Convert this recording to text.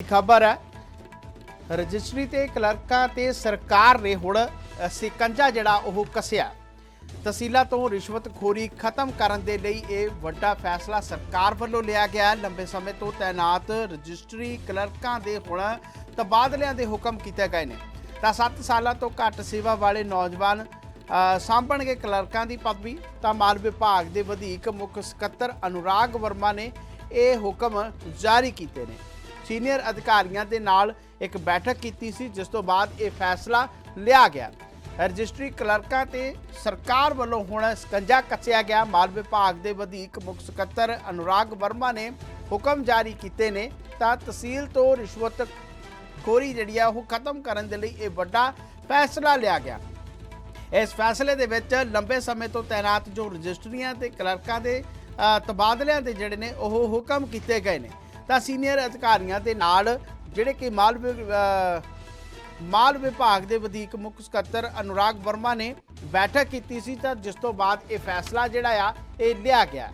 ਖਬਰ ਹੈ। ਰਜਿਸਟਰੀ ਤੇ ਕਲਰਕਾਂ ਤੇ ਸਰਕਾਰ ਨੇ ਹੁਣ ਸਿਕੰਜਾ ਜਿਹੜਾ ਉਹ ਕੱਸਿਆ। ਤਹਿਸੀਲਾਂ ਤੋਂ ਰਿਸ਼ਵਤਖੋਰੀ ਖਤਮ ਕਰਨ ਦੇ ਲਈ ਇਹ ਵੱਡਾ ਫੈਸਲਾ ਸਰਕਾਰ ਵੱਲੋਂ ਲਿਆ ਗਿਆ ਲੰਬੇ ਸਮੇਂ ਤੋਂ ਤਾਇਨਾਤ ਰਜਿਸਟਰੀ ਕਲਰਕਾਂ ਦੇ ਹੁਣ ਤਬਾਦਲਿਆਂ ਦੇ ਹੁਕਮ ਕੀਤੇ ਗਏ ਨੇ। ਤਾਂ 7 ਸਾਲਾਂ ਤੋਂ ਘੱਟ ਸੇਵਾ ਵਾਲੇ ਨੌਜਵਾਨ ਸਾਂਭਣਗੇ ਕਲਰਕਾਂ ਦੀ ਪਦਵੀ। ਤਾਂ ਮਾਲ ਵਿਭਾਗ ਦੇ ਵਧੀਕ ਮੁੱਖ ਸਕੱਤਰ ਅਨੁਰਾਗ ਵਰਮਾ ਨੇ ਇਹ ਹੁਕਮ ਜਾਰੀ ਕੀਤੇ ਨੇ। ਸੀਨੀਅਰ ਅਧਿਕਾਰੀਆਂ ਦੇ ਨਾਲ ਇੱਕ ਬੈਠਕ ਕੀਤੀ ਸੀ, ਜਿਸ ਤੋਂ ਬਾਅਦ ਇਹ ਫੈਸਲਾ ਲਿਆ ਗਿਆ। ਰਜਿਸਟਰੀ ਕਲਰਕਾਂ ਤੇ ਸਰਕਾਰ ਵੱਲੋਂ ਹੁਣ ਸਕੰਜਾ ਕੱਸਿਆ ਗਿਆ। ਮਾਲ ਵਿਭਾਗ ਦੇ ਵਧੀਕ ਮੁੱਖ ਸਕੱਤਰ ਅਨੁਰਾਗ ਵਰਮਾ ਨੇ ਹੁਕਮ ਜਾਰੀ ਕੀਤੇ ਨੇ। ਤਾਂ ਤਹਿਸੀਲ ਤੋਂ ਰਿਸ਼ਵਤ ਖੋਰੀ ਜਿਹੜੀ ਆ, ਉਹ ਖਤਮ ਕਰਨ ਦੇ ਲਈ ਇਹ ਵੱਡਾ ਫੈਸਲਾ ਲਿਆ ਗਿਆ। ਇਸ ਫੈਸਲੇ ਦੇ ਵਿੱਚ ਲੰਬੇ ਸਮੇਂ ਤੋਂ ਤਾਇਨਾਤ ਜੋ ਰਜਿਸਟਰੀਆਂ ਤੇ ਕਲਰਕਾਂ ਦੇ ਤਬਾਦਲਿਆਂ ਦੇ ਜਿਹੜੇ ਨੇ, ਉਹ ਹੁਕਮ ਕੀਤੇ ਗਏ ਨੇ। ਤਾਂ ਸੀਨੀਅਰ ਅਧਿਕਾਰੀਆਂ ਦੇ ਨਾਲ ਜਿਹੜੇ ਕਿ ਮਾਲ ਵਿ- ਮਾਲ ਵਿਭਾਗ ਦੇ ਵਧੀਕ ਮੁੱਖ ਸਕੱਤਰ ਅਨੁਰਾਗ ਵਰਮਾ ਨੇ ਬੈਠਕ ਕੀਤੀ ਸੀ ਤਾਂ ਜਿਸ ਤੋਂ ਬਾਅਦ ਇਹ ਫੈਸਲਾ ਜਿਹੜਾ ਆ, ਇਹ ਲਿਆ ਗਿਆ।